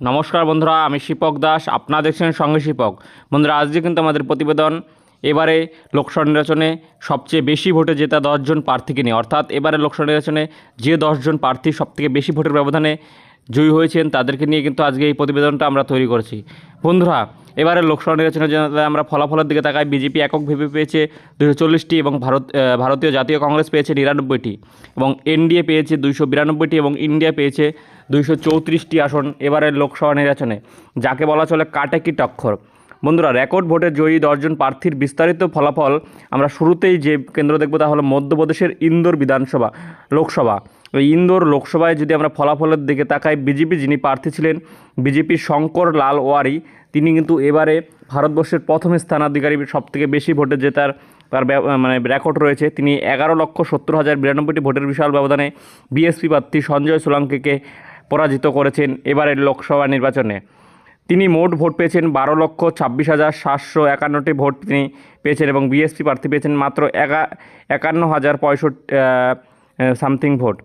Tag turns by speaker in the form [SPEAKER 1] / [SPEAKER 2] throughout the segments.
[SPEAKER 1] নমস্কার বন্ধুরা, আমি শিপক দাস, আপনারা দেখছেন সঙ্গে শিপক। বন্ধুরা, আজকে কিন্তু আমাদের প্রতিবেদন, এবারে লোকসভা নির্বাচনে সবচেয়ে বেশি ভোটে জেতা দশজন প্রার্থীকে নিয়ে। অর্থাৎ এবারে লোকসভা নির্বাচনে যে দশজন প্রার্থী সবথেকে বেশি ভোটের ব্যবধানে জয়ী হয়েছেন, তাদেরকে নিয়ে কিন্তু আজকে এই প্রতিবেদনটা আমরা তৈরি করেছি। বন্ধুরা এবারে লোকসভা নির্বাচনের জন্য আমরা ফলাফলের দিকে তাকাই। বিজেপি একক ভেবে পেয়েছে দুশো চল্লিশটি এবং ভারত ভারতীয় জাতীয় কংগ্রেস পেয়েছে নিরানব্বইটি এবং এনডিএ পেয়েছে দুইশো বিরানব্বইটি এবং ইন্ডিয়া পেয়েছে দুইশো চৌত্রিশটি আসন এবারের লোকসভা নির্বাচনে। যাকে বলা চলে কাটাকি টক্কর। বন্ধুরা, রেকর্ড ভোটে জয়ী দশজন প্রার্থীর বিস্তারিত ফলাফল আমরা শুরুতেই যে কেন্দ্র দেখব তা হলো মধ্যপ্রদেশের ইন্দোর বিধানসভা, লোকসভা। ওই ইন্দোর লোকসভায় যদি আমরা ফলাফলের দিকে তাকাই, বিজেপি যিনি প্রার্থী ছিলেন, বিজেপি শঙ্কর লাল ওয়ারি, তিনি কিন্তু এবারে ভারতবর্ষের প্রথম স্থানাধিকারী, সবথেকে বেশি ভোটে জেতার তার মানে রেকর্ড রয়েছে, তিনি এগারো লক্ষ সত্তর হাজার বিরানব্বইটি ভোটের বিশাল ব্যবধানে বিএসপি প্রার্থী সঞ্জয় সোলাঙ্কিকে পরাজিত করেছেন এবারের লোকসভা নির্বাচনে। তিনি মোট ভোট পেয়েছেন বারো লক্ষ ছাব্বিশ হাজার সাতশো একান্নটি ভোট তিনি পেয়েছেন এবং বিএসপি প্রার্থী পেয়েছেন মাত্র একা একান্ন হাজার পঁয়ষট্টি সামথিং ভোট।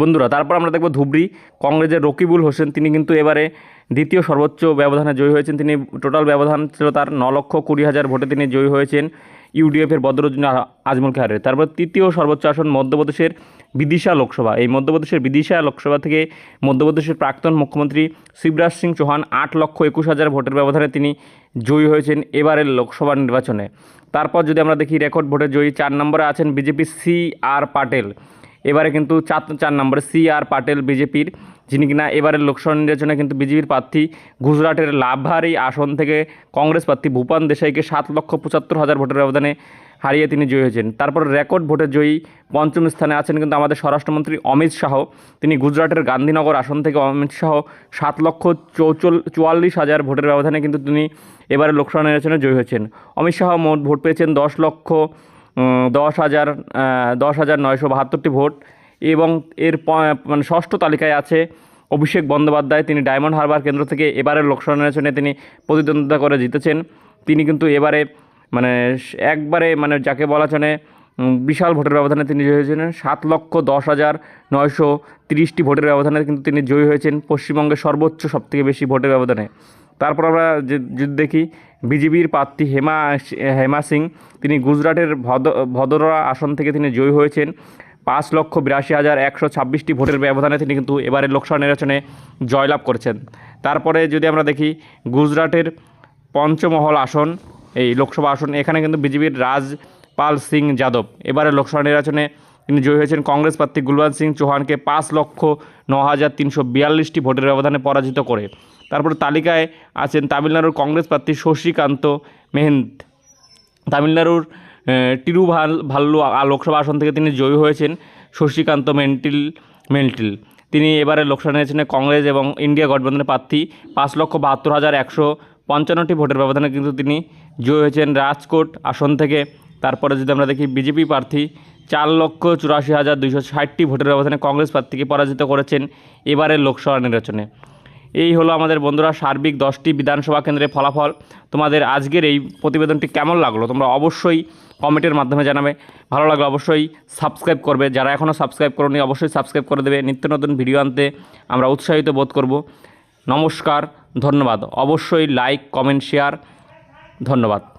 [SPEAKER 1] বন্ধুরা, তারপর আমরা দেখব ধুবড়ি কংগ্রেসের রকিবুল হোসেন। তিনি কিন্তু এবারে দ্বিতীয় সর্বোচ্চ ব্যবধানে জয়ী হয়েছেন। তিনি টোটাল ব্যবধান ছিল তার ন লক্ষ কুড়ি হাজার ভোটে তিনি জয়ী হয়েছেন। ইউডিএফের বদরুদ্দিন আজমলকে হারে তারপর তৃতীয় সর্বোচ্চ আসন মধ্যপ্রদেশের বিদিশা লোকসভা। এই মধ্যপ্রদেশের বিদিশা লোকসভা থেকে মধ্যপ্রদেশের প্রাক্তন মুখ্যমন্ত্রী শিবরাজ সিং চৌহান আট লক্ষ একুশ হাজার ভোটের ব্যবধানে তিনি জয়ী হয়েছেন এবারের লোকসভা নির্বাচনে। তারপর যদি আমরা দেখি রেকর্ড ভোটে জয়ী চার নম্বরে আছেন বিজেপি সি আর পাটেল। এবারে কিন্তু চার চার নম্বরে সি আর পাটেল বিজেপির, যিনি কিনা এবারের লোকসভা নির্বাচনে কিন্তু বিজেপির প্রার্থী গুজরাটের লাভারি আসন থেকে কংগ্রেস প্রার্থী ভূপান দেশাইকে সাত লক্ষ পঁচাত্তর হাজার ভোটের ব্যবধানে হারিয়ে তিনি জয়ী হয়েছেন। তারপর রেকর্ড ভোটে জয়ী পঞ্চম স্থানে আছেন কিন্তু আমাদের স্বরাষ্ট্রমন্ত্রী অমিত শাহ। তিনি গুজরাটের গান্ধীনগর আসন থেকে অমিত শাহ সাত লক্ষ চৌচল চুয়াল্লিশ হাজার ভোটের ব্যবধানে কিন্তু তিনি এবারে লোকসভা নির্বাচনে জয়ী হয়েছেন। অমিত শাহ মোট ভোট পেয়েছেন দশ লক্ষ দশ হাজার দশ হাজার নয়শো বাহাত্তরটি ভোট এবং এর মানে ষষ্ঠ তালিকায় আছে অভিষেক বন্দ্যোপাধ্যায়, তিনি ডায়মন্ড হারবার কেন্দ্র থেকে এবারের লোকসভা নির্বাচনে তিনি প্রতিদ্বন্দ্বিতা করে জিতেছেন। তিনি কিন্তু এবারে মানে একবারে মানে যাকে বলা চলে বিশাল ভোটের ব্যবধানে তিনি জয়ী হয়েছিলেন। সাত লক্ষ দশ হাজার নয়শো তিরিশটি ভোটের ব্যবধানে কিন্তু তিনি জয়ী হয়েছেন পশ্চিমবঙ্গের সর্বোচ্চ সবথেকে বেশি ভোটের ব্যবধানে। তারপর আমরা যে, যদি দেখি বিজেপির প্রার্থী হেমা হেমা সিং, তিনি গুজরাটের ভদ ভদোরা আসন থেকে তিনি জয়ী হয়েছেন। পাঁচ লক্ষ বিরাশি হাজার একশো ছাব্বিশটি ভোটের ব্যবধানে তিনি কিন্তু এবারের লোকসভা নির্বাচনে জয়লাভ করেছেন। তারপরে যদি আমরা দেখি, গুজরাটের পঞ্চমহল আসন, এই লোকসভা আসন, এখানে কিন্তু বিজেপির রাজপাল সিং যাদব এবারের লোকসভা নির্বাচনে তিনি জয়ী হয়েছেন কংগ্রেস প্রার্থী গুলবন্ত সিং চৌহানকে পাঁচ লক্ষ ন হাজার তিনশো বিয়াল্লিশটি ভোটের ব্যবধানে পরাজিত করে। তারপরে তালিকায় আছেন তামিলনাড়ুর কংগ্রেস প্রার্থী শশীকান্ত মেহেন্দ। তামিলনাড়ুর টিরুভাল ভাল্লু লোকসভা আসন থেকে তিনি জয়ী হয়েছেন শশীকান্ত মেন্টিল মেন্টিল। তিনি এবারে লোকসভা নির্বাচনে কংগ্রেস এবং ইন্ডিয়া গঠবন্ধনের প্রার্থী পাঁচ লক্ষ বাহাত্তর হাজার একশো পঞ্চান্নটি ভোটের ব্যবধানে কিন্তু তিনি জয়ী হয়েছেন। রাজকোট আসন থেকে তারপরে যদি আমরা দেখি বিজেপি প্রার্থী চার লক্ষ চুরাশি হাজার দুইশো ষাটটি ভোটের ব্যবধানে কংগ্রেস প্রার্থীকে পরাজিত করেছেন এবারের লোকসভা নির্বাচনে। এই হলো আমাদের বন্ধুরা সার্বিক দশটি বিধানসভা কেন্দ্রের ফলাফল। তোমাদের আজকের এই প্রতিবেদনটি কেমন লাগল? তোমরা অবশ্যই কমেন্টের মাধ্যমে জানাবে। ভালো লাগলে অবশ্যই সাবস্ক্রাইব করবে। যারা এখনও সাবস্ক্রাইব করোনি, অবশ্যই সাবস্ক্রাইব করে দেবে। নিত্য নতুন ভিডিও আনতে আমরা উৎসাহিত বোধ করব। নমস্কার, ধন্যবাদ। অবশ্যই লাইক, কমেন্ট, শেয়ার। ধন্যবাদ।